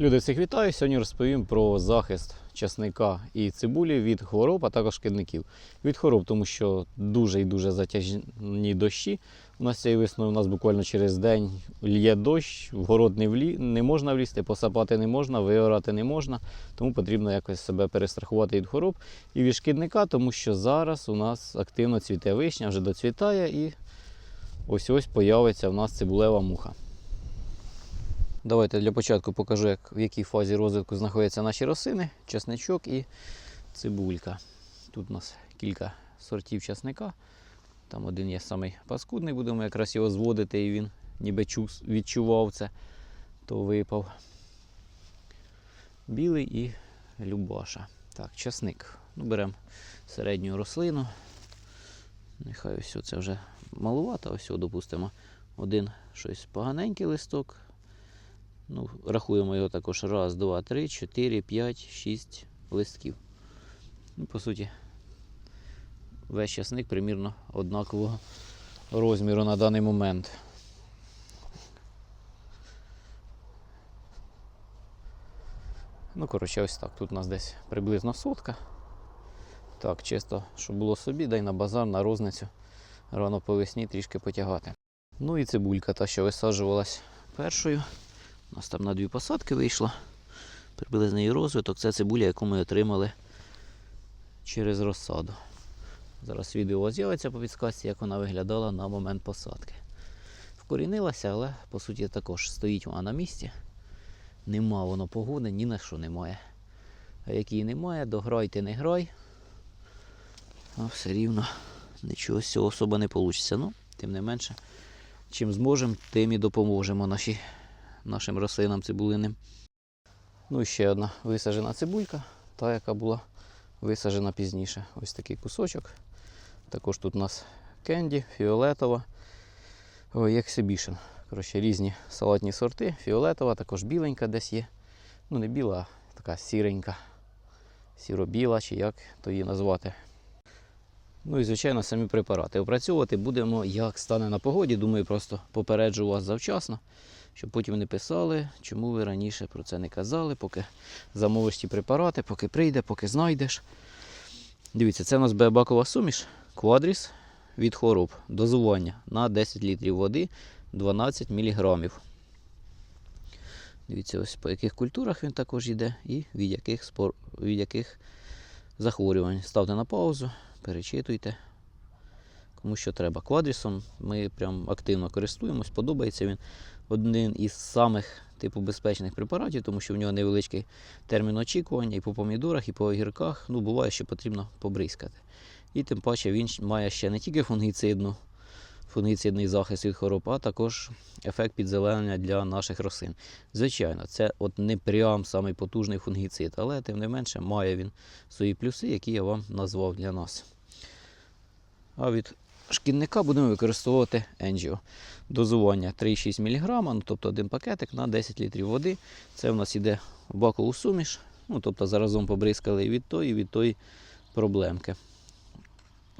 Люди, всіх вітаю. Сьогодні розповім про захист часника і цибулі від хвороб, а також шкідників. Від хвороб, тому що дуже і дуже затяжні дощі. У нас цієї весною у нас буквально через день лє дощ, в город не, влі... не можна влізти, посапати не можна, виорати не можна, тому потрібно якось себе перестрахувати від хвороб. І від шкідника, тому що зараз у нас активно цвіте вишня, вже доцвітає і ось ось появиться в нас цибулева муха. Давайте для початку покажу, як, в якій фазі розвитку знаходяться наші рослини, чесничок і цибулька. Тут у нас кілька сортів чесника. Там один є самий паскудний, будемо якраз його зводити, і він ніби відчував це, то випав. Білий і Любаша. Так, часник. Ну, беремо середню рослину. Нехай ось це вже малувато, ось, допустимо, один щось поганенький листок. Ну, рахуємо його також раз, два, три, чотири, п'ять, шість листків. Ну, по суті, весь часник примірно однакового розміру на даний момент. Ну, коротше, ось так. Тут у нас десь приблизно сотка. Так, чисто, щоб було собі, дай на базар, на розницю. Рано по весні трішки потягати. Ну і цибулька, та, що висаджувалась першою. У нас там на дві посадки вийшло. Приблизний її розвиток. Це цибуля, яку ми отримали через розсаду. Зараз відео з'явиться по підсказці, як вона виглядала на момент посадки. Вкорінилася, але по суті також стоїть вона на місці. Нема воно погоди, ні на що немає. А як її немає, дограйте не грай. А все рівно нічого з цього особа не вийде. Ну, тим не менше, чим зможемо, тим і допоможемо нашій нашим рослинам цибулиним. Ну і ще одна висаджена цибулька, та, яка була висаджена пізніше. Ось такий кусочок. Також тут у нас кенді, фіолетова, ой, ексибішн. Коротше, різні салатні сорти. Фіолетова, також біленька десь є. Ну, не біла, а така сіренька, сіро-біла, чи як то її назвати. Ну і, звичайно, самі препарати. Опрацьовувати будемо, як стане на погоді. Думаю, просто попереджу вас завчасно щоб потім не писали, чому ви раніше про це не казали, поки замовиш ті препарати, поки прийде, поки знайдеш. Дивіться, це у нас бакова суміш, квадріс від хвороб, дозування на 10 літрів води 12 мг. Дивіться, ось по яких культурах він також йде і від яких, спор... від яких захворювань. Ставте на паузу, перечитуйте. Кому що треба. Квадрісом ми прям активно користуємось, подобається він один із самих типу безпечних препаратів, тому що в нього невеличкий термін очікування і по помідорах, і по огірках. Ну, буває, що потрібно побризкати. І тим паче він має ще не тільки фунгіцидну, фунгіцидний захист від хвороб, а також ефект підзеленення для наших рослин. Звичайно, це от не прям самий потужний фунгіцид, але тим не менше має він свої плюси, які я вам назвав для нас. А від шкідника будемо використовувати Енджіо. Дозування 3,6 мг, ну, тобто один пакетик на 10 літрів води. Це в нас йде в бакову суміш. Ну, тобто заразом побризкали і від тої, і від тої проблемки.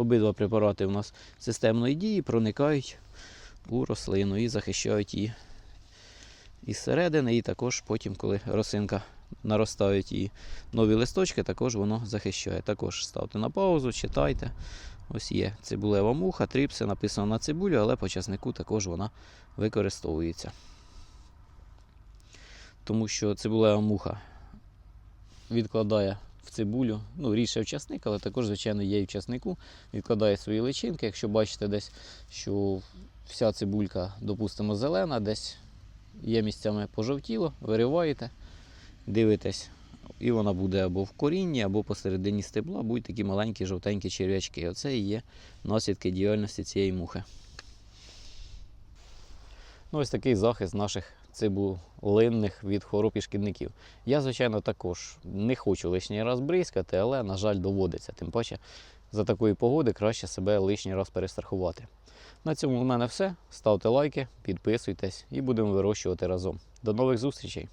Обидва препарати у нас системної дії проникають у рослину і захищають її із середини, і також потім, коли рослинка наростають її нові листочки, також воно захищає. Також ставте на паузу, читайте. Ось є цибулева муха, тріпси, написано на цибулю, але по часнику також вона використовується. Тому що цибулева муха відкладає в цибулю, ну, рідше в але також, звичайно, є і в часнику, відкладає свої личинки. Якщо бачите десь, що вся цибулька, допустимо, зелена, десь є місцями пожовтіло, вириваєте, дивитесь, і вона буде або в корінні, або посередині стебла будуть такі маленькі жовтенькі черв'ячки. Оце і є наслідки діяльності цієї мухи. Ну, Ось такий захист наших цибулинних від хвороб і шкідників. Я, звичайно, також не хочу лишній раз бризкати, але, на жаль, доводиться. Тим паче, за такої погоди краще себе лишній раз перестрахувати. На цьому в мене все. Ставте лайки, підписуйтесь і будемо вирощувати разом. До нових зустрічей!